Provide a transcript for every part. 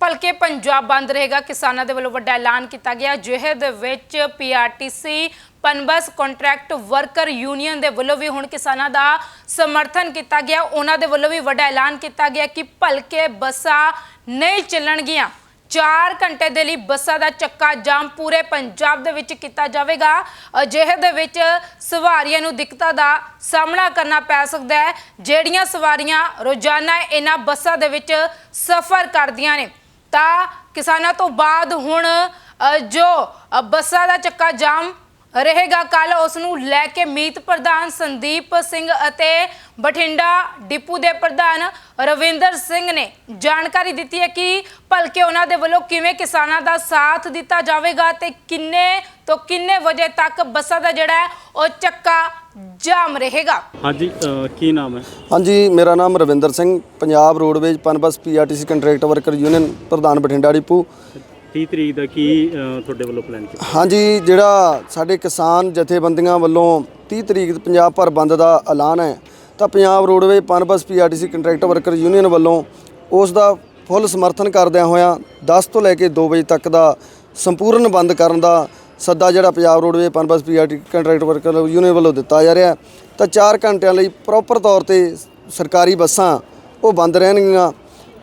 ਭਲਕੇ ਪੰਜਾਬ ਬੰਦ ਰਹੇਗਾ। ਕਿਸਾਨਾਂ ਦੇ ਵੱਲੋਂ ਵੱਡਾ ਐਲਾਨ ਕੀਤਾ ਗਿਆ। ਜਿਹੇ ਦੇ ਵਿੱਚ PRTC PUNBUS, contract worker union ਦੇ ਵੱਲੋਂ ਵੀ ਹੁਣ ਕਿਸਾਨਾਂ ਦਾ ਸਮਰਥਨ ਕੀਤਾ ਗਿਆ। ਉਹਨਾਂ ਦੇ ਵੱਲੋਂ ਵੀ ਵੱਡਾ ਐਲਾਨ ਕੀਤਾ ਗਿਆ ਕਿ ਭਲਕੇ ਬੱਸਾਂ ਨਹੀਂ ਚੱਲਣਗੀਆਂ। 4 ਘੰਟੇ ਦੇ ਲਈ ਬੱਸਾਂ ਦਾ ਚੱਕਾ ਜਾਮ ਪੂਰੇ ਪੰਜਾਬ ਦੇ ਵਿੱਚ ਕੀਤਾ ਜਾਵੇਗਾ। ਅਜਿਹੇ ਦੇ ਵਿੱਚ ਸਵਾਰੀਆਂ ਨੂੰ ਦਿੱਕਤਾਂ ਦਾ ਸਾਹਮਣਾ ਕਰਨਾ ਪੈ ਸਕਦਾ ਹੈ। ਜਿਹੜੀਆਂ ਸਵਾਰੀਆਂ ਰੋਜ਼ਾਨਾ ਇਹਨਾਂ ਬੱਸਾਂ ਦੇ ਵਿੱਚ ਸਫ਼ਰ ਕਰਦੀਆਂ ਨੇ। ਤਾਂ ਕਿਸਾਨਾਂ ਤੋਂ ਬਾਅਦ ਹੁਣ ਅ, ਜੋ ਅ, ਬੱਸਾਂ ਦਾ ਚੱਕਾ ਜਾਮ ਰਹੇਗਾ ਕੱਲ ਉਸ ਨੂੰ ਲੈ ਕੇ ਮੀਤ ਪ੍ਰਧਾਨ ਸੰਦੀਪ ਸਿੰਘ ਅਤੇ ਬਠਿੰਡਾ ਡਿਪੂ ਦੇ ਪ੍ਰਧਾਨ ਰਵਿੰਦਰ ਸਿੰਘ ਨੇ ਜਾਣਕਾਰੀ ਦਿੱਤੀ ਹੈ ਕਿ ਭਲਕੇ ਉਹਨਾਂ ਦੇ ਵੱਲੋਂ ਕਿਵੇਂ ਕਿਸਾਨਾਂ ਦਾ ਸਾਥ ਦਿੱਤਾ ਜਾਵੇਗਾ ਤੇ ਕਿੰਨੇ ਤੋਂ ਕਿੰਨੇ ਵਜੇ ਤੱਕ ਬੱਸਾਂ ਦਾ ਜਿਹੜਾ ਉਹ ਚੱਕਾ ਜਾਮ ਰਹੇਗਾ। ਹਾਂਜੀ ਕੀ ਨਾਮ ਹੈ? ਹਾਂਜੀ ਮੇਰਾ ਨਾਮ Ravinder Singh Punjab roadways PUNBUS PRTC contract worker union ਪ੍ਰਧਾਨ ਬਠਿੰਡਾ ਡਿਪੂ। 30 ਤਰੀਕ ਦਾ ਕੀ ਤੁਹਾਡੇ ਵੱਲੋਂ ਪਲਾਨ ਕੀਤਾ? ਹਾਂਜੀ, ਜਿਹੜਾ ਸਾਡੇ ਕਿਸਾਨ ਜਥੇਬੰਦੀਆਂ ਵੱਲੋਂ 30 ਤਰੀਕ ਪੰਜਾਬ ਭਰ ਬੰਦ ਦਾ ਐਲਾਨ ਹੈ, ਤਾਂ Punjab roadways PUNBUS PRTC contract worker union ਵੱਲੋਂ ਉਸ ਦਾ ਫੁੱਲ ਸਮਰਥਨ ਕਰਦਿਆਂ ਹੋਇਆਂ 10 ਤੋਂ ਲੈ ਕੇ 2 ਵਜੇ ਤੱਕ ਦਾ ਸੰਪੂਰਨ ਬੰਦ ਕਰਨ ਦਾ ਸੱਦਾ ਜਿਹੜਾ Punjab roadways PUNBUS PRT contract worker union ਵੱਲੋਂ ਦਿੱਤਾ ਜਾ ਰਿਹਾ ਤਾਂ 4 ਘੰਟਿਆਂ ਲਈ ਪ੍ਰੋਪਰ ਤੌਰ ਤੇ ਸਰਕਾਰੀ ਬੱਸਾਂ ਉਹ ਬੰਦ ਰਹਿਣਗੀਆਂ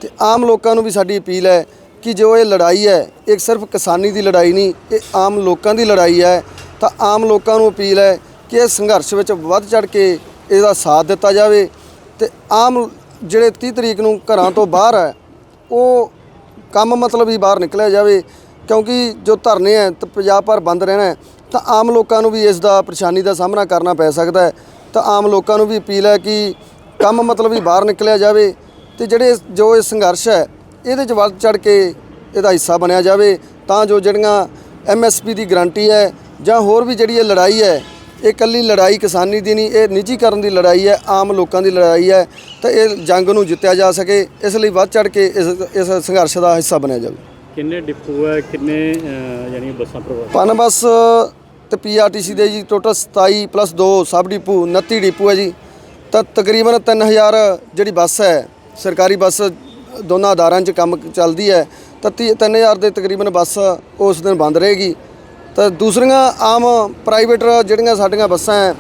ਤੇ ਆਮ ਲੋਕਾਂ ਨੂੰ ਵੀ ਸਾਡੀ ਅਪੀਲ ਹੈ ਕਿ ਜੋ ਇਹ ਲੜਾਈ ਹੈ, ਇਹ ਸਿਰਫ ਕਿਸਾਨੀ ਦੀ ਲੜਾਈ ਨਹੀਂ, ਇਹ ਆਮ ਲੋਕਾਂ ਦੀ ਲੜਾਈ ਹੈ। ਤਾਂ ਆਮ ਲੋਕਾਂ ਨੂੰ ਅਪੀਲ ਹੈ ਕਿ ਇਹ ਸੰਘਰਸ਼ ਵਿੱਚ ਵੱਧ ਚੜ ਕੇ ਇਹਦਾ ਸਾਥ ਦਿੱਤਾ ਜਾਵੇ ਤੇ ਆਮ ਜਿਹੜੇ 30 ਤਰੀਕ ਨੂੰ ਘਰਾਂ ਤੋਂ ਬਾਹਰ ਹੈ, ਉਹ ਕੰਮ ਮਤਲਬ ਹੀ ਬਾਹਰ ਨਿਕਲਿਆ ਜਾਵੇ। ਕਿਉਂਕਿ ਜੋ ਧਰਨੇ ਹੈ, ਤਾਂ ਪੰਜਾਬ ਭਰ ਬੰਦ ਰਹਿਣਾ ਹੈ, ਤਾਂ ਆਮ ਲੋਕਾਂ ਨੂੰ ਵੀ ਇਸ ਦਾ ਪਰੇਸ਼ਾਨੀ ਦਾ ਸਾਹਮਣਾ ਕਰਨਾ ਪੈ ਸਕਦਾ ਹੈ। ਤਾਂ ਆਮ ਲੋਕਾਂ ਨੂੰ ਵੀ ਅਪੀਲ ਹੈ ਕਿ ਕੰਮ ਮਤਲਬ ਹੀ ਬਾਹਰ ਨਿਕਲਿਆ ਜਾਵੇ ਤੇ ਜਿਹੜੇ ਜੋ ਇਹ ਸੰਘਰਸ਼ ਹੈ ਇਹਦੇ 'ਚ ਵੱਧ ਚੜ ਕੇ ਇਹਦਾ ਹਿੱਸਾ ਬਣਿਆ ਜਾਵੇ ਤਾਂ ਜੋ ਜਿਹੜੀਆਂ ਐਮਐਸਪੀ ਦੀ ਗਾਰੰਟੀ ਹੈ ਜਾਂ ਹੋਰ ਵੀ ਜਿਹੜੀ ਇਹ ਲੜਾਈ ਹੈ ਇਹ ਇਕੱਲੀ ਲੜਾਈ ਕਿਸਾਨੀ ਦੀ ਨਹੀਂ ਇਹ ਨਿੱਜੀਕਰਨ ਦੀ ਲੜਾਈ ਹੈ ਆਮ ਲੋਕਾਂ ਦੀ ਲੜਾਈ ਹੈ ਤਾਂ ਇਹ ਜੰਗ ਨੂੰ ਜਿੱਤਿਆ ਜਾ ਸਕੇ ਇਸ ਲਈ ਵੱਧ ਚੜ ਕੇ ਇਸ ਇਸ ਸੰਘਰਸ਼ ਦਾ ਹਿੱਸਾ ਬਣਿਆ ਜਾਵੇ। ਕਿੰਨੇ ਡਿਪੂ ਹੈ ਕਿੰਨੇ ਯਾਨੀ ਬੱਸਾਂ ਪ੍ਰਭਾਵਿਤ ਪਨ ਬੱਸ ਤੇ ਪੀਆਰਟੀਸੀ ਦੇ ਜੀ total 27 plus 2 sub depot 29 depot ਹੈ ਜੀ। ਤਾਂ ਤਕਰੀਬਨ 3000 ਜਿਹੜੀ ਬੱਸ ਹੈ ਸਰਕਾਰੀ ਬੱਸ ਦੋਨਾਂ ਅਦਾਰਿਆਂ 'ਚ ਕੰਮ ਚੱਲਦੀ ਹੈ, ਤਾਂ 3000 ਦੇ ਤਕਰੀਬਨ ਬੱਸ ਉਸ ਦਿਨ ਬੰਦ ਰਹੇਗੀ। ਤਾਂ ਦੂਸਰੀਆਂ ਆਮ ਪ੍ਰਾਈਵੇਟ ਜਿਹੜੀਆਂ ਸਾਡੀਆਂ ਬੱਸਾਂ ਹੈ,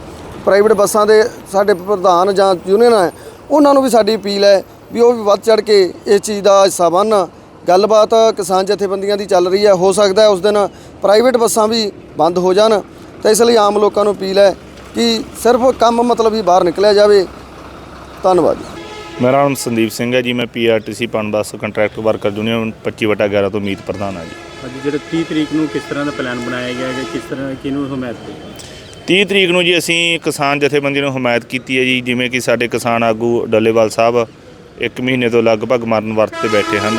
ਪ੍ਰਾਈਵੇਟ ਬੱਸਾਂ ਦੇ ਸਾਡੇ ਪ੍ਰਧਾਨ ਜਾਂ ਯੂਨੀਅਨ ਹੈ, ਉਹਨਾਂ ਨੂੰ ਵੀ ਸਾਡੀ ਅਪੀਲ ਹੈ ਵੀ ਉਹ ਵੀ ਵੱਧ ਚੜ ਕੇ ਇਸ ਚੀਜ਼ ਦਾ ਹਿੱਸਾ ਬਣਨ ਗੱਲਬਾਤ ਕਿਸਾਨ ਜਥੇਬੰਦੀਆਂ ਦੀ ਚੱਲ ਰਹੀ ਹੈ, ਹੋ ਸਕਦਾ ਉਸ ਦਿਨ ਪ੍ਰਾਈਵੇਟ ਬੱਸਾਂ ਵੀ ਬੰਦ ਹੋ ਜਾਣ। ਤਾਂ ਇਸ ਲਈ ਆਮ ਲੋਕਾਂ ਨੂੰ ਅਪੀਲ ਹੈ ਕਿ ਸਿਰਫ ਕੰਮ ਮਤਲਬ ਹੀ ਬਾਹਰ ਨਿਕਲਿਆ ਜਾਵੇ। ਧੰਨਵਾਦ ਜੀ। ਮੇਰਾ ਨਾਮ ਸੰਦੀਪ ਸਿੰਘ ਹੈ ਜੀ ਮੈਂ PRTC PUNBUS contract worker union 25/11 ਤੋਂ ਮੀਤ ਪ੍ਰਧਾਨ ਹਾਂ ਜੀ। ਅੱਜ ਜਿਹੜੇ 30 ਤਰੀਕ ਨੂੰ ਕਿਸ ਤਰ੍ਹਾਂ ਦਾ ਪਲਾਨ ਬਣਾਇਆ ਗਿਆ ਹੈ ਕਿਸ ਤਰ੍ਹਾਂ ਕਿਹਨੂੰ ਹਮਾਇਤ ਕੀਤੀ? 30 ਤਰੀਕ ਨੂੰ ਜੀ ਅਸੀਂ ਕਿਸਾਨ ਜਥੇਬੰਦੀ ਨੂੰ ਹਮਾਇਤ ਕੀਤੀ ਹੈ ਜੀ ਜਿਵੇਂ ਕਿ ਸਾਡੇ ਕਿਸਾਨ ਆਗੂ ਡੱਲੇਵਾਲ ਸਾਹਿਬ ਇੱਕ ਮਹੀਨੇ ਤੋਂ ਲਗਭਗ ਮਰਨ ਵਰਤ ਤੇ ਬੈਠੇ ਹਨ।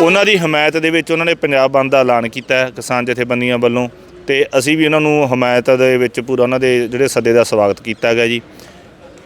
ਉਹਨਾਂ ਦੀ ਹਮਾਇਤ ਦੇ ਵਿੱਚ ਉਹਨਾਂ ਨੇ ਪੰਜਾਬ ਬੰਦ ਦਾ ਐਲਾਨ ਕੀਤਾ ਹੈ ਕਿਸਾਨ ਜਥੇਬੰਦੀਆਂ ਵੱਲੋਂ ਤੇ ਅਸੀਂ ਵੀ ਉਹਨਾਂ ਨੂੰ ਹਮਾਇਤ ਦੇ ਵਿੱਚ ਪੂਰਾ ਉਹਨਾਂ ਦੇ ਜਿਹੜੇ ਸੱਦੇ ਦਾ ਸਵਾਗਤ ਕੀਤਾ ਗਿਆ ਜੀ।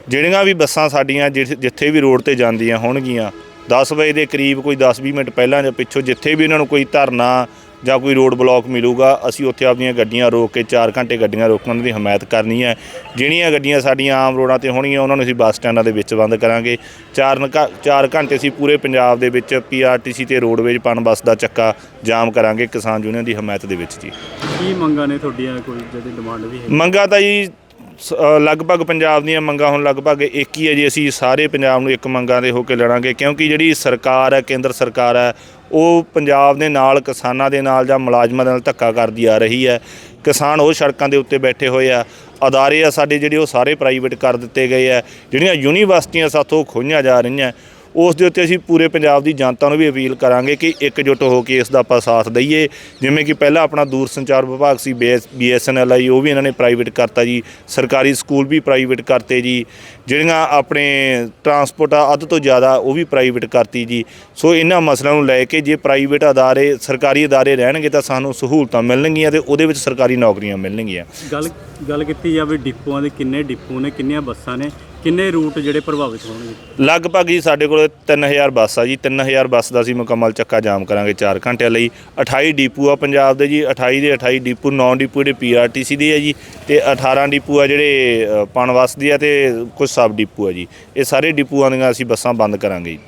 ਜਿਹੜੀਆਂ ਵੀ ਬੱਸਾਂ ਸਾਡੀਆਂ ਜਿ- ਜਿੱਥੇ ਵੀ ਰੋਡ ਤੇ ਜਾਂਦੀਆਂ ਹੋਣਗੀਆਂ 10 ਵਜੇ ਦੇ ਕਰੀਬ ਕੋਈ 10-20 ਮਿੰਟ ਪਹਿਲਾਂ ਜਾਂ ਪਿੱਛੋਂ ਜਿੱਥੇ ਵੀ ਉਹਨਾਂ ਨੂੰ ਕੋਈ ਧਰਨਾ ਜਾਂ ਕੋਈ ਰੋਡ ਬਲੌਕ ਮਿਲੂਗਾ ਅਸੀਂ ਉੱਥੇ ਆਪਣੀਆਂ ਗੱਡੀਆਂ ਰੋਕ ਕੇ 4 ਘੰਟੇ ਗੱਡੀਆਂ ਰੋਕਣ ਦੀ ਹਮਾਇਤ ਕਰਨੀ ਹੈ। ਜਿਹੜੀਆਂ ਗੱਡੀਆਂ ਸਾਡੀਆਂ ਆਮ ਰੋਡਾਂ ਤੇ ਹੋਣਗੀਆਂ ਉਹਨਾਂ ਨੂੰ ਅਸੀਂ ਬੱਸ ਸਟੈਂਡਾਂ ਦੇ ਵਿੱਚ ਬੰਦ ਕਰਾਂਗੇ। 4 4 ਘੰਟੇ ਅਸੀਂ ਪੂਰੇ ਪੰਜਾਬ ਦੇ ਵਿੱਚ ਪੀਆਰਟੀਸੀ ਤੇ ਰੋਡਵੇਜ ਪਨ ਬੱਸ ਦਾ ਚੱਕਾ ਜਾਮ ਕਰਾਂਗੇ ਕਿਸਾਨ ਯੂਨੀਅਨ ਦੀ ਹਮਾਇਤ ਦੇ ਵਿੱਚ ਜੀ। ਕੀ ਮੰਗਾਂ ਨੇ ਤੁਹਾਡੀਆਂ? ਕੋਈ ਜਿਹੜੀ ਡਿਮਾਂਡ ਵੀ ਹੈ ਮੰਗਾਂ ਤਾਂ ਜੀ ਸ- ਲਗਭਗ ਪੰਜਾਬ ਦੀਆਂ ਮੰਗਾਂ ਹੁਣ ਲਗਭਗ ਇੱਕ ਹੀ ਹੈ ਜੀ। ਅਸੀਂ ਸਾਰੇ ਪੰਜਾਬ ਨੂੰ ਇੱਕ ਮੰਗਾਂ ਦੇ ਹੋ ਕੇ ਲੜਾਂਗੇ ਕਿਉਂਕਿ ਜਿਹੜੀ ਸਰਕਾਰ ਹੈ, ਕੇਂਦਰ ਸਰਕਾਰ ਹੈ, ਉਹ ਪੰਜਾਬ ਦੇ ਨਾਲ, ਕਿਸਾਨਾਂ ਦੇ ਨਾਲ ਜਾਂ ਮੁਲਾਜ਼ਮਾਂ ਦੇ ਨਾਲ ਧੱਕਾ ਕਰਦੀ ਆ ਰਹੀ ਹੈ। ਕਿਸਾਨ ਉਹ ਸੜਕਾਂ ਦੇ ਉੱਤੇ ਬੈਠੇ ਹੋਏ ਆ। ਅਦਾਰੇ ਆ ਸਾਡੇ ਜਿਹੜੇ, ਉਹ ਸਾਰੇ ਪ੍ਰਾਈਵੇਟ ਕਰ ਦਿੱਤੇ ਗਏ ਆ। ਜਿਹੜੀਆਂ ਯੂਨੀਵਰਸਿਟੀਆਂ ਸਾਥੋਂ ਖੋਹੀਆਂ ਜਾ ਰਹੀਆਂ। ਉਸ ਦੇ ਉੱਤੇ ਅਸੀਂ ਪੂਰੇ ਪੰਜਾਬ ਦੀ ਜਨਤਾ ਨੂੰ ਵੀ ਅਪੀਲ ਕਰਾਂਗੇ ਕਿ ਇਕਜੁੱਟ ਹੋ ਕੇ ਇਸ ਦਾ ਆਪਾਂ ਸਾਥ ਦਈਏ। ਜਿਵੇਂ ਕਿ ਪਹਿਲਾਂ ਆਪਣਾ ਦੂਰ ਸੰਚਾਰ ਵਿਭਾਗ ਸੀ ਬੀਐਸਐਨਐਲ ਆਈ, ਉਹ ਵੀ ਇਹਨਾਂ ਨੇ ਪ੍ਰਾਈਵੇਟ ਕਰਤਾ ਜੀ। ਸਰਕਾਰੀ ਸਕੂਲ ਵੀ ਪ੍ਰਾਈਵੇਟ ਕਰਤੇ ਜੀ। ਜਿਹੜੀਆਂ ਆਪਣੇ ਟਰਾਂਸਪੋਰਟ ਆ, ਅੱਧ ਤੋਂ ਜ਼ਿਆਦਾ ਉਹ ਵੀ ਪ੍ਰਾਈਵੇਟ ਕਰਤੀ ਜੀ। ਸੋ ਇਹਨਾਂ ਮਸਲਿਆਂ ਨੂੰ ਲੈ ਕੇ ਜੇ ਪ੍ਰਾਈਵੇਟ ਅਦਾਰੇ, ਸਰਕਾਰੀ ਅਦਾਰੇ ਰਹਿਣਗੇ ਤਾਂ ਸਾਨੂੰ ਸਹੂਲਤਾਂ ਮਿਲਣਗੀਆਂ ਤੇ ਉਹਦੇ ਵਿੱਚ ਸਰਕਾਰੀ ਨੌਕਰੀਆਂ ਮਿਲਣਗੀਆਂ। ਗੱਲ ਗੱਲ ਕੀਤੀ ਜਾਵੇ, ਡਿਪੂਆਂ ਦੇ ਕਿੰਨੇ ਡਿਪੂ ਨੇ, ਕਿੰਨੀਆਂ ਬੱਸਾਂ ਨੇ? ਕਿੰਨੇ ਰੂਟ ਜਿਹੜੇ ਪ੍ਰਭਾਵਿਤ ਹੋਣਗੇ? ਲਗਭਗ ਜੀ ਸਾਡੇ ਕੋਲ 3000 ਬੱਸ ਆ ਜੀ। 3000 ਬੱਸ ਦਾ ਅਸੀਂ ਮੁਕੰਮਲ ਚੱਕਾ ਜਾਮ ਕਰਾਂਗੇ 4 ਘੰਟਿਆਂ ਲਈ। 28 ਡੀਪੂ ਆ ਪੰਜਾਬ ਦੇ ਜੀ। 28 ਦੇ 28 ਡੀਪੂ 9 ਡੀਪੂ ਜਿਹੜੇ ਪੀਆਰਟੀਸੀ ਦੇ ਆ ਜੀ ਤੇ 18 ਡੀਪੂ ਆ ਜਿਹੜੇ ਅ, ਪਣਵਸ ਦੇ ਆ ਤੇ ਕੁਝ ਸਬ ਡੀਪੂ ਆ ਜੀ। ਇਹ ਸਾਰੇ ਡੀਪੂਆਂ ਦੀਆਂ ਅਸੀਂ ਬੱਸਾਂ ਬੰਦ ਕਰਾਂਗੇ ਜੀ।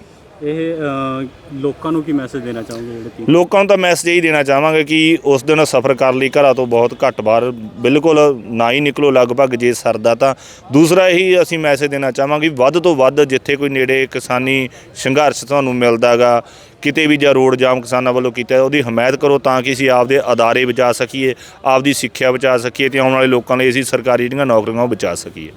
ਇਹ ਅ, ਲੋਕਾਂ ਨੂੰ ਕੀ ਮੈਸੇਜ ਦੇਣਾ ਚਾਹੋਗੇ ਜਿਹੜੇ ਤੀ- ਲੋਕਾਂ ਨੂੰ ਤਾਂ ਮੈਸੇਜ ਇਹੀ ਦੇਣਾ ਚਾਹਾਂਗੇ ਕਿ ਉਸ ਦਿਨ ਸਫ਼ਰ ਕਰਨ ਲਈ ਘਰਾਂ ਤੋਂ ਬਹੁਤ ਘੱਟ ਬਾਹਰ। ਬਿਲਕੁਲ ਨਾ ਹੀ ਨਿਕਲੋ ਲਗਭਗ ਜੇ ਸਰਦਾ ਤਾਂ। ਦੂਸਰਾ ਇਹੀ ਅਸੀਂ ਮੈਸੇਜ ਦੇਣਾ ਚਾਹਾਂਗੇ ਵੱਧ ਤੋਂ ਵੱਧ ਜਿੱਥੇ ਕੋਈ ਨੇੜੇ ਕਿਸਾਨੀ ਸੰਘਰਸ਼ ਤੁਹਾਨੂੰ ਮਿਲਦਾਗਾ ਕਿਤੇ ਵੀ ਜਾਂ ਰੋਡ ਜਾਮ ਕਿਸਾਨਾਂ ਵੱਲੋਂ ਕੀਤਾ ਉਹਦੀ ਹਮਾਇਤ ਕਰੋ ਤਾਂ ਕਿ ਅਸੀਂ ਆਪਦੇ ਅਦਾਰੇ ਬਚਾ ਸਕੀਏ ਆਪਦੀ ਸਿੱਖਿਆ ਬਚਾ ਸਕੀਏ ਤੇ ਆਉਣ ਵਾਲੇ ਲੋਕਾਂ ਲਈ ਅਸੀਂ ਸਰਕਾਰੀ ਜਿਹੜੀਆਂ ਨੌਕਰੀਆਂ ਉਹ ਬਚਾ ਸਕੀਏ।